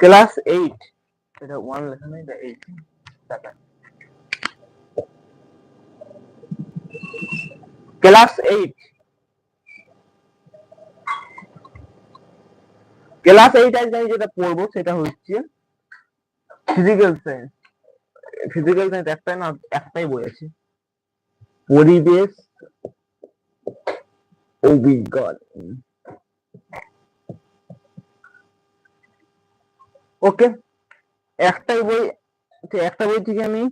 Class eight এটা one লেখা নেই eight class eight class eight আজকে আমি যেটা পড়ব সেটা হচ্ছে ফিজিক্যাল সায়েন্স ফিজিক্যাল সায়েন্স একটাই না একটাই বই আছে পরিবেশ ও ওকে? একটাই বই একটা বই থেকে আমি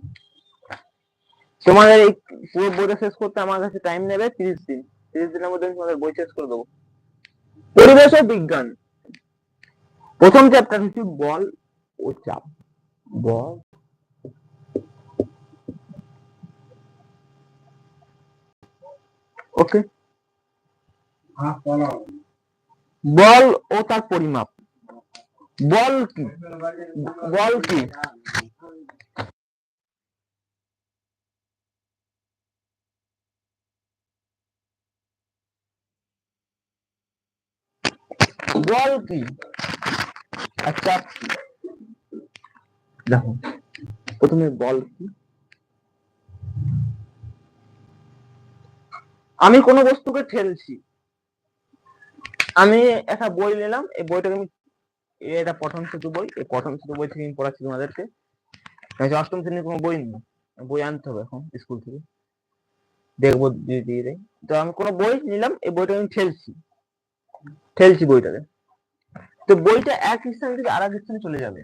তোমাদের এই পুরো বইটা শেষ করতে আমার কাছে টাইম নেবে তিরিশ দিন। তিরিশ দিনের মধ্যে আমি তোমাদের বই শেষ করে দেবো। পরিবেশ ও বিজ্ঞান। প্রথম চ্যাপ্টার হচ্ছে বল ও চাপ। বল ওকে? বল ও তার পরিমাপ। বল কি? বল কি? বল কি? আচ্ছা। দেখো, প্রথমে বল কি? আমি কোনো বস্তুকে ঠেলছি। আমি একটা বই নিলাম, এই বইটাকে আমি এটা পঠন সেতু বই এই পঠন সেতু বই থেকে পড়াচ্ছি তোমাদেরকে। আমি অষ্টম শ্রেণির কোনো বই নেই। বই আনতে হবে এখন, স্কুল থেকে। দেখব দিয়ে দিয়ে দেয়। তো আমি কোনো বই নিলাম, এই বইটা আমি ঠেলছি। ঠেলছি বইটাকে। তো বইটা এক স্থান থেকে আর এক স্থানে চলে যাবে।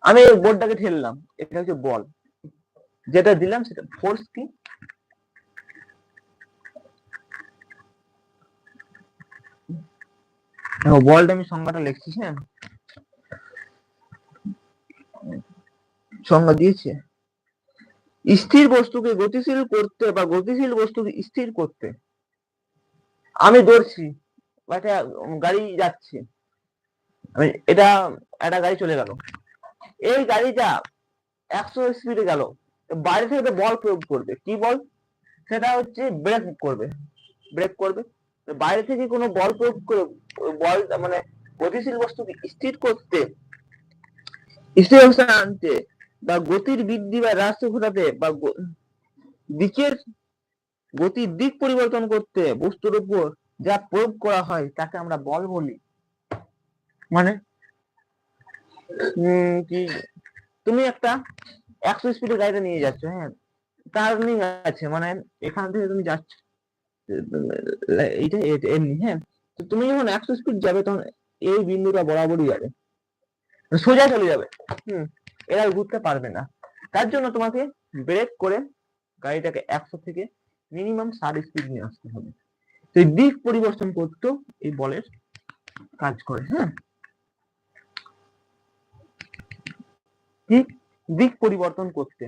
আমি বোর্ডটাকে ঠেললাম। এটা হচ্ছে বল। যেটা দিলাম সেটা ফোর্স কি? দেখো বলটা আমি সংজ্ঞাটা লিখছি হ্যাঁ? সংজ্ঞা দিয়েছে। স্থির বস্তুকে গতিশীল করতে বা গতিশীল বস্তুকে স্থির করতে। আমি বা একটা গাড়ি যাচ্ছে। আমি, এটা, একটা গাড়ি চলে গেল। এই গাড়িটা একশো স্পিডে গেল। বাইরে থেকে বল প্রয়োগ করবে। কি বল? সেটা হচ্ছে ব্রেক করবে। ব্রেক করবে। বাইরে থেকে কোনো বল প্রয়োগ করে, বল মানে গতিশীল বস্তুকে স্থির করতে, স্থির অবস্থায় আনতে বা গতির বৃদ্ধি বা হ্রাস ঘটাতে বা দিকের গতির দিক পরিবর্তন করতে বস্তুর উপর যা প্রয়োগ করা হয় তাকে আমরা বল বলি। মানে কি, তুমি একটা একশো স্পিডে গাড়িটা নিয়ে যাচ্ছ হ্যাঁ? টার্নিং আছে মানে এখান থেকে তুমি যাচ্ছ। এইটা এমনি হ্যাঁ। তো তুমি যখন একশো স্পিড যাবে, তখন এই বিন্দুটা বরাবরই যাবে। সোজা চলে যাবে। হুম, এরা ঘুরতে পারবে না। তার জন্য তোমাকে ব্রেক করে গাড়িটাকে একশো থেকে মিনিমাম ষাট স্পিড নিয়ে আসতে হবে। তো দিক পরিবর্তন করতেও এই বলের কাজ করে হ্যাঁ। দিক পরিবর্তন করতে।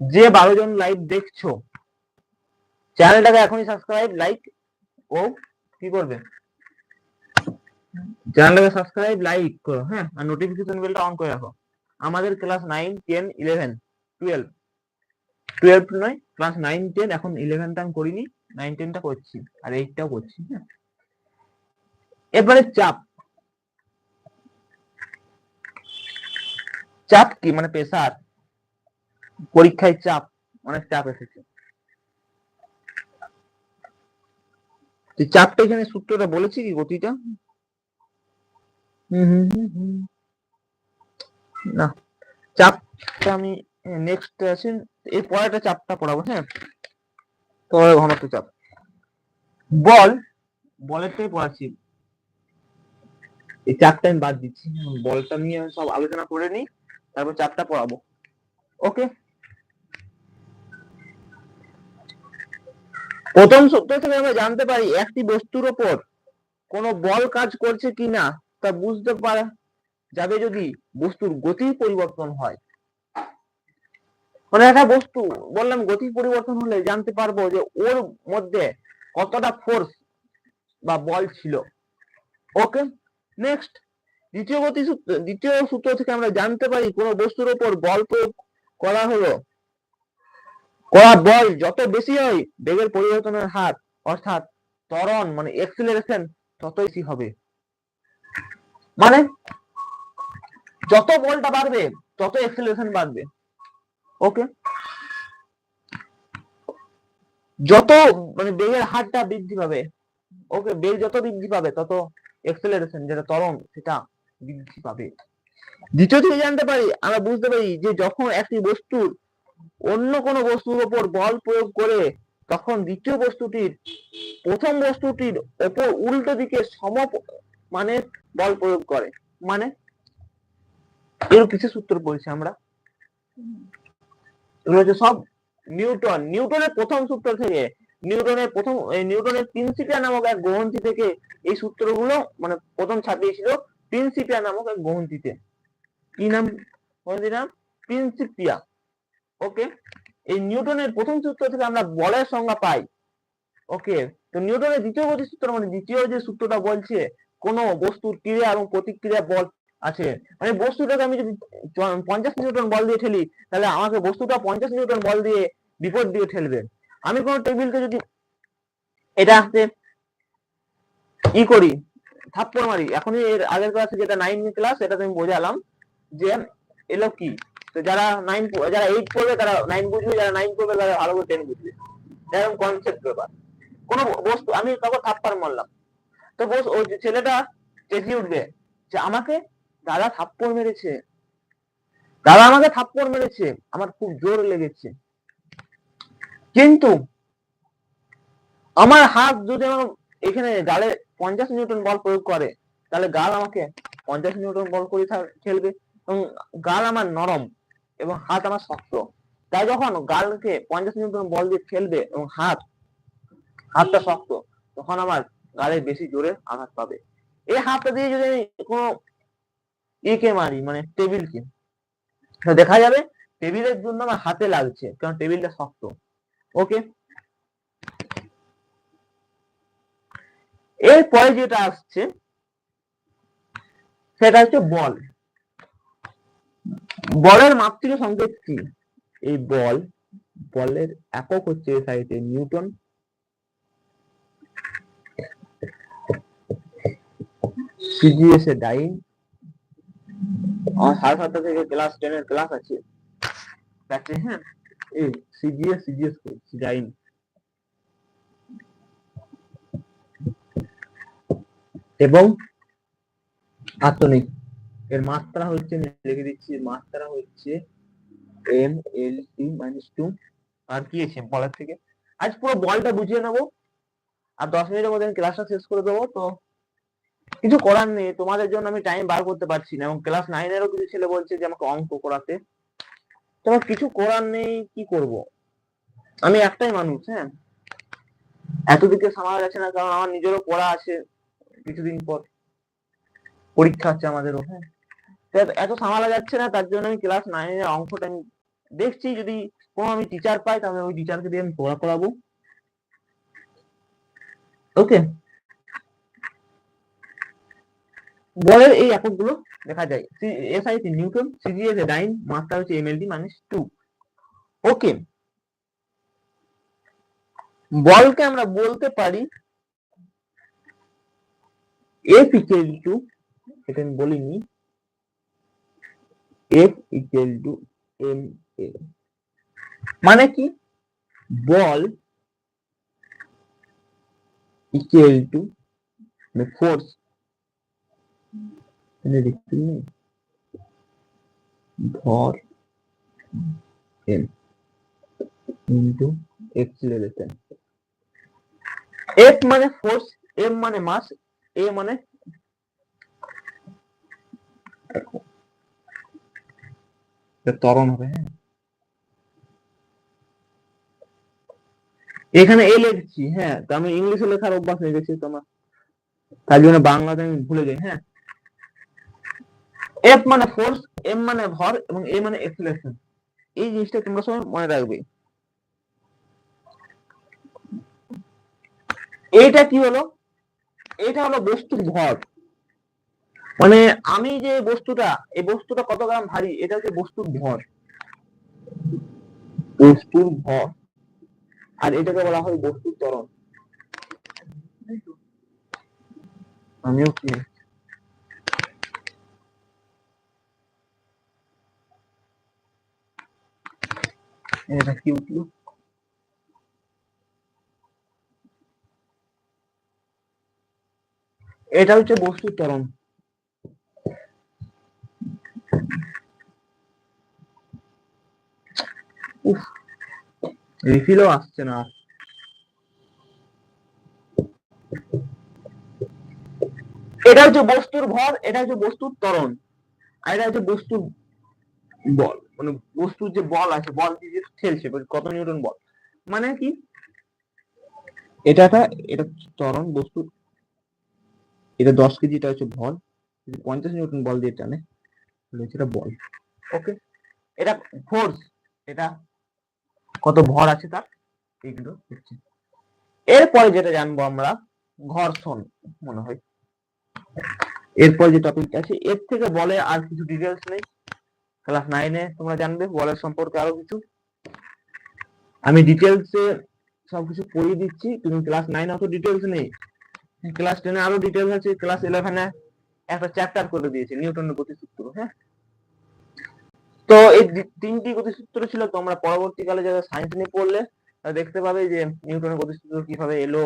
যে বারো জন লাইভ দেখছ চ্যানেলটাকে এখনই সাবস্ক্রাইব লাইক ও কি করবে? চ্যানেলটাকে সাবস্ক্রাইব লাইক করো হ্যাঁ? আর নোটিফিকেশন বেলটা অন করে রাখো। আমাদের class nine ten eleven twelve twelve নয় ক্লাস নাইন টেন এখন ইলেভেনটা আমি করিনি নাইন টেনটা করছি, আর এইটটাও করছি হ্যাঁ? এবারে চাপ। চাপ কি? মানে প্রেসার পরীক্ষায় চাপ, অনেক চাপ এসেছে। তুই চাপটা এখানে সূত্রটা বলেছি কি গতিটা। না চাপটা আমি নেক্সট আছে। এর পরেটা চাপটা পড়াবো হ্যাঁ? তোমার ঘনত্ব চাপ। বল, বলেরটাই পড়াচ্ছি। এই চাপটা আমি বাদ দিচ্ছি। বলটা নিয়ে সব আলোচনা করে নিই, তারপর চাপটা পড়াবো। ওকে প্রথম সূত্র থেকে আমরা জানতে পারি একটি বস্তুর ওপর কোনো বল কাজ করছে কিনা, তা বুঝতে পারা যাবে যদি বস্তুর গতির পরিবর্তন হয়। মানে একটা বস্তু, বললাম গতি পরিবর্তন হলে জানতে পারব যে ওর মধ্যে কতটা ফোর্স বা বল ছিল। ওকে নেক্সট দ্বিতীয় গতি সূত্র, দ্বিতীয় সূত্র থেকে আমরা জানতে পারি কোন বস্তুর ওপর বল প্রয়োগ করা হলো করা বল যত বেশি হয়, বেগের পরিবর্তনের হার অর্থাৎ ত্বরণ মানে এক্সিলারেশন তত বেশি হবে। মানে যত বলটা বাড়বে, তত এক্সেলারেশন বাড়বে। ওকে যত মানে বেগের হারটা বৃদ্ধি পাবে ওকে বেগ যত বৃদ্ধি পাবে, তত এক্সেলারেশন যেটা ত্বরণ, সেটা বৃদ্ধি পাবে। দ্বিতীয় থেকে জানতে পারি, আমরা বুঝতে পারি যে যখন একটি বস্তুর অন্য কোনো বস্তুর উপর বল প্রয়োগ করে তখন দ্বিতীয় বস্তুটির, প্রথম বস্তুটির ওপর উল্টো দিকে সম মানে বল প্রয়োগ করে। মানে এর কিছু সূত্র বলছি আমরা। সব নিউটন। নিউটনের প্রথম সূত্র থেকে, নিউটনের প্রথম নিউটনের প্রিন্সিপিয়া নামক এক গ্রন্থি থেকে এই সূত্রগুলো মানে প্রথম ছাপিয়েছিল প্রিন্সিপিয়া নামক এক গ্রন্থিতে। কি নাম? নাম? প্রিন্সিপিয়া ওকে এই নিউটনের প্রথম সূত্র থেকে আমরা বলের সংজ্ঞা পাই। ওকে তো নিউটনের দ্বিতীয় গতি সূত্র মানে দ্বিতীয় যে সূত্রটা বলছে, কোন বস্তুর ক্রিয়া এবং প্রতিক্রিয়া বল আছে। মানে বস্তুটাকে আমি যদি পঞ্চাশ নিউটন বল দিয়ে ঠেলি, তাহলে আমাকে বস্তুটা পঞ্চাশ নিউটন বল দিয়ে বিপদ দিয়ে ঠেলবে। আমি কোন টেবিলকে যদি এটা আসতে ই করি, থাপ্পড় মারি, এখনই এর আগের ক্লাসে যেটা নাইন ক্লাস এটা আমি বোঝালাম যে এলো কি? তো যারা নাইন যারা এইট পড়বে, তারা নাইন বুঝবে, যারা নাইন পড়বে, তারা ভালো করে টেন বুঝবে। এরকম কনসেপ্ট ব্যাপার। কোনো বস্তু, আমি কাউকে থাপ্পড় মারলাম। তো বস, ওই ছেলেটা চেঁচিয়ে উঠবে যে, আমাকে দাদা থাপ্পড় মেরেছে। দাদা আমাকে থাপ্পড় মেরেছে। আমার খুব জোর লেগেছে। কিন্তু আমার হাত যদি আমার এখানে গালে পঞ্চাশ নিউটন বল প্রয়োগ করে, তাহলে গাল আমাকে পঞ্চাশ নিউটন বল করে ঠেলবে এবং গাল আমার নরম। এবং হাত আমার শক্ত। তাই যখন গালকে পঞ্চাশ নিউটন বল দিয়ে ঠেলবে এবং হাত হাতটা শক্ত তখন আমার গালে বেশি জোরে আঘাত পাবে। এই হাতটা দিয়ে যদি আমি কোনো একে মারি মানে টেবিলকে দেখা যাবে টেবিলের জন্য আমার হাতে লাগছে কারণ টেবিলটা শক্ত। ওকে? এরপরে যেটা আসছে সেটা হচ্ছে বল। বলের মাত্রিক সংকেত কি? এই বল, বলের একক হচ্ছে সাইডে নিউটন। সিজিএস ডাইন। আমার সাড়ে সাতটা থেকে ক্লাস টেন এর ক্লাস আছে। প্র্যাকটিস হ্যাঁ? এই সিজিএস সিজিএস ডাইন। এবং আত্মনিক এর মাত্রা হচ্ছে লিখে দিচ্ছি মাত্রা হচ্ছে M L T minus two আর কি আছে বলার থেকে। আজ পুরো বলটা বুঝিয়ে নেব। আর দশ মিনিটের মধ্যে আমি ক্লাসটা শেষ করে দেবো, তো কিছু করার নেই। তোমাদের জন্য আমি টাইম বার করতে পারছি না, এবং ক্লাস নাইনেরও কিছু ছেলে বলছে যে আমাকে অঙ্ক করাতে। তোমার কিছু করার নেই, কি করব? আমি একটাই মানুষ হ্যাঁ। এতদিকে সামাল যাচ্ছে না, কারণ আমার নিজেরও পড়া আছে, কিছুদিন পর পরীক্ষা আছে আমাদেরও হ্যাঁ। এত- সামালা যাচ্ছে না, তার জন্য আমি ক্লাস নাইনের অঙ্কটা আমি দেখছি, যদি কোনো আমি টিচার পাই, তাহলে ওই টিচারকে দিয়ে আমি পড়া করাবো ওকে বলের এই এককগুলো দেখা যায়। এসআই নিউটন সিজিএস এ ডাইন মাত্রা হচ্ছে এমএলডি মাইনাস টু ওকে বলকে আমরা বলতে পারি এফ ইকুয়াল টু এটা আমি বলিনি F equal to M A মানে কি? বল ইকুয়াল টু ফোর্স দেখতে ভর এম ইন্টু এক্সিলারেশন এফ মানে ফোর্স এম মানে মাস এ মানে ত্বরণ হবে হ্যাঁ। এখানে এ লিখছি হ্যাঁ তো আমি ইংলিশে লেখার অভ্যাস হয়ে গেছে তোমার তার জন্য বাংলাতে আমি ভুলে যাই হ্যাঁ। এফ মানে ফোর্স এম মানে ভর এবং এ মানে এক্সিলেশন এই জিনিসটা তোমরা সবাই মনে রাখবে। এটা কি হলো? এটা হলো বস্তুর ভর। মানে আমি যে বস্তুটা, এই বস্তুটা কত গ্রাম ভারী? এটা হচ্ছে বস্তুর ভর। বস্তুর ভর। আর এটাকে বলা হয় বস্তুর তরণ আমিও কি? এটা কি উঠল? এটা হচ্ছে বস্তুর তরণ রিফিলও আসছে না। এটা হচ্ছে বস্তুর ভর, এটা হচ্ছে বস্তুর ত্বরণ। আর এটা হচ্ছে বস্তুর বল মানে বস্তুর যে বল আছে, বল দিয়ে ঠেলছে কত নিউটন বল। মানে কি? এটা এটা ত্বরণ, বস্তু, এটা দশ কেজি এটা হচ্ছে ভর, যদি পঞ্চাশ নিউটন বল দিয়ে টানে, তাহলে বল। ওকে এটা ফোর্স এটা কত ভর আছে তার? এইগুলো হচ্ছে এরপরে যেটা জানব আমরা, ঘর্ষণ মনে হয়। এরপর যে টপিক আছে, এর থেকে বলে আর কিছু ডিটেলস নেই। ক্লাস নাইনে তোমরা জানবে, বলের সম্পর্কে আরও কিছু। আমি ডিটেলসে সবকিছু পড়িয়ে দিচ্ছি। তুমি ক্লাস নাইনে অত ডিটেলস নেই। ক্লাস টেনে আরও ডিটেলস আছে। ক্লাস ইলেভেনে একটা চ্যাপ্টার করে দিয়েছে নিউটনের গতিসূত্র হ্যাঁ? তো এই তিনটি গতিসূত্র ছিল তোমরা পরবর্তীকালে যারা সায়েন্স নিয়ে পড়লে দেখতে পাবে যে নিউটনের গতিসূত্র কীভাবে এলো।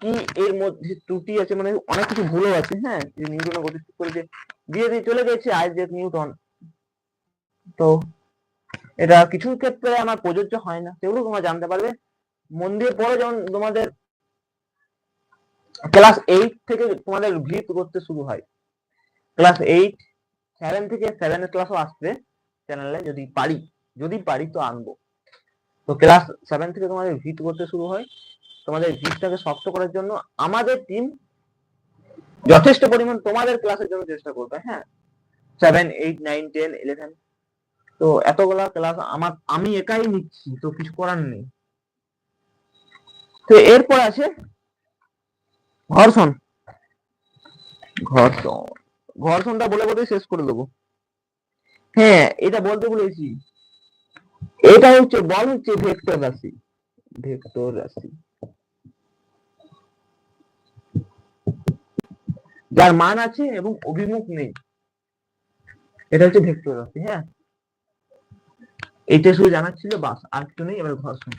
কি এর মধ্যে ত্রুটি আছে মানে অনেক কিছু ভুলও আছে হ্যাঁ? যে নিউটনের গতিসূত্র যে দিয়ে দিয়ে চলে গেছে আইজেক নিউটন তো এটা কিছু ক্ষেত্রে আমার প্রযোজ্য হয় না, সেগুলো তোমরা জানতে পারবে। মন পড়ো যেমন তোমাদের ক্লাস এইট থেকে তোমাদের ভিত করতে শুরু হয়। ক্লাস এইট সেভেন থেকে সেভেনের ক্লাসও আসবে চ্যানেলে যদি পারি যদি পারি তো আনব। তো ক্লাস সেভেন থেকে তোমাদের ভিট করতে শুরু হয়। তোমাদের ভিটটাকে শক্ত করার জন্য আমাদের টিম যথেষ্ট পরিমাণ তোমাদের ক্লাসের জন্য চেষ্টা করবে হ্যাঁ? Seven eight nine ten eleven তো এতগুলা ক্লাস আমার, আমি একাই নিচ্ছি, তো কিছু করার নেই। তো এরপর আছে ঘর্ষণ। ঘর্ষণ। ঘর্ষণটা বলে বলে শেষ করে দেবো। হ্যাঁ। এটা বলতে বলেছি। এটা হচ্ছে বল হচ্ছে ভেক্টর রাশি। ভেক্টর রাশি। যার মান আছে এবং অভিমুখ নেই। এটা হচ্ছে ভেক্টর রাশি হ্যাঁ? এইটা শুধু জানার ছিল বাস। আর কিছু নেই এবার ঘর্ষণ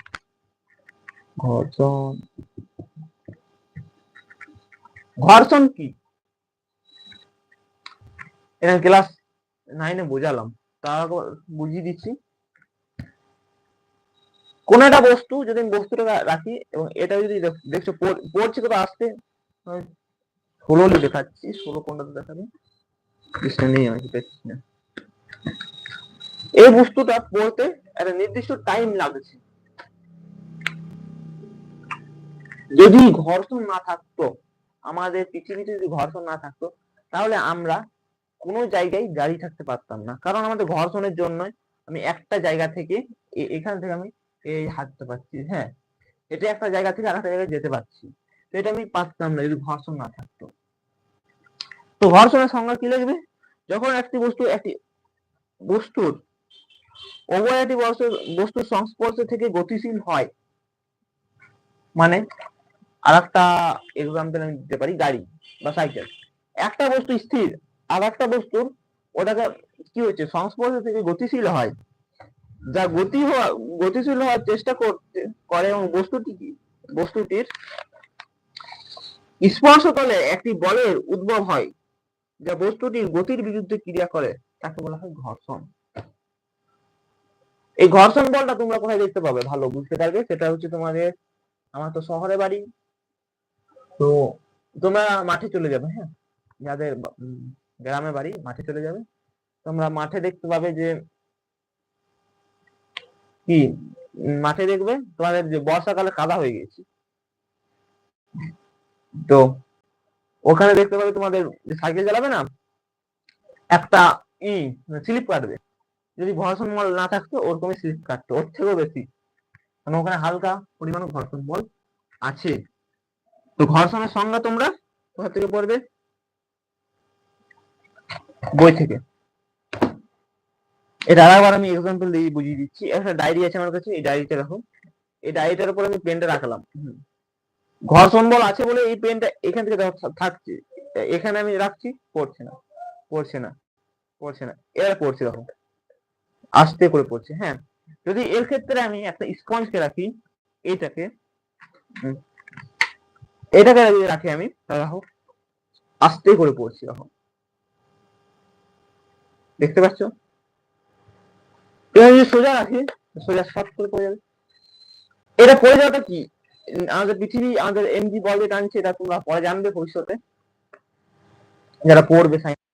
ঘর্ষণ ঘর্ষণ কি? এটা ক্লাস নাইনে বোঝালাম। তার বুঝিয়ে দিচ্ছি। কোন একটা বস্তু যদি আমি বস্তুটা রাখি এবং এটা যদি দেখছ পড়- পড়ছে তো আসতে ষোলো দেখাচ্ছি, ষোলো দেখাবে। নেই আমি না। এই বস্তুটা পড়তে একটা নির্দিষ্ট টাইম লাগছে। যদি ঘর্ষণ না থাকতো, আমাদের পৃথিবীতে যদি ঘর্ষণ না থাকতো, তাহলে আমরা কোনো জায়গায় দাঁড়িয়ে থাকতে পারতাম না। কারণ আমাদের ঘর্ষণের জন্য আমি একটা জায়গা থেকে এখান থেকে আমি এই হাঁটতে পারছি হ্যাঁ। এটা একটা জায়গা থেকে আরেকটা জায়গায় যেতে পারছি। তো এটা আমি পারতাম না যদি ঘর্ষণ না থাকতো। তো ঘর্ষণের সংজ্ঞা কি লিখবে? যখন একটি বস্তু একটি বস্তুর উভয় একটি বস্তুর সংস্পর্শ থেকে গতিশীল হয় মানে আর একটা এক্সাম্পল আমি দিতে পারি, গাড়ি বা সাইকেল। একটা বস্তু স্থির আর একটা বস্তুর ওটাকে কি হচ্ছে সংস্পর্শ থেকে গতিশীল হয়। যা গতি হওয়া, গতিশীল হওয়ার চেষ্টা করতে, করে এবং বস্তুটি বস্তুটির স্পর্শতলে একটি বলের উদ্ভব হয়, যা বস্তুটির গতির বিরুদ্ধে ক্রিয়া করে, তাকে বলা হয় ঘর্ষণ। এই ঘর্ষণ বলটা তোমরা কোথায় দেখতে পাবে? ভালো, বুঝতে পারবে? সেটা হচ্ছে তোমাদের, আমার তো শহরে বাড়ি। তো তোমরা মাঠে চলে যাবে হ্যাঁ? যাদের গ্রামে বাড়ি, মাঠে চলে যাবে। তোমরা মাঠে দেখতে পাবে যে কি? মাঠে দেখবে তোমাদের যে বর্ষাকালে কাদা হয়ে গেছে তো ওখানে দেখতে পাবে তোমাদের সাইকেল চালাবে না, একটা ই স্লিপ কাটবে। যদি ঘর্ষণ বল না থাকতো, ওরকমই স্লিপ কাটতো। ওর থেকেও বেশি। মানে ওখানে হালকা পরিমাণ ঘর্ষণ বল আছে। তো ঘর্ষণের সংজ্ঞা তোমরা কোথা থেকে পড়বে? বই থেকে। এটা আবার আমি এক্সাম্পল দিয়ে বুঝিয়ে দিচ্ছি। একটা ডায়েরি আছে আমার কাছে, এই ডায়েরিটা রাখো এই ডায়েরিটার উপর আমি পেনটা রাখলাম। হুম। ঘর্ষণ বল আছে বলে এই পেনটা এখান থেকে থাকছে। এখানে আমি রাখছি, পড়ছে না। পড়ছে না। পড়ছে না। এবার পড়ছে দেখো। আস্তে করে পড়ছে হ্যাঁ। যদি এর ক্ষেত্রে আমি একটা স্পঞ্জকে রাখি এইটাকে এটাকে রাখি আমি দেখো, আস্তে করে পড়ছি দেখো। দেখতে পাচ্ছ? এবার যদি সোজা রাখি, সোজা সাত করে পড়ে যাবে। এটা পড়ে যাওয়াটা কি? আমাদের পৃথিবী, আমাদের এমজি বলে টানছে, এটা তোমরা পরে জানবে ভবিষ্যতে। যারা পড়বে সাইন্স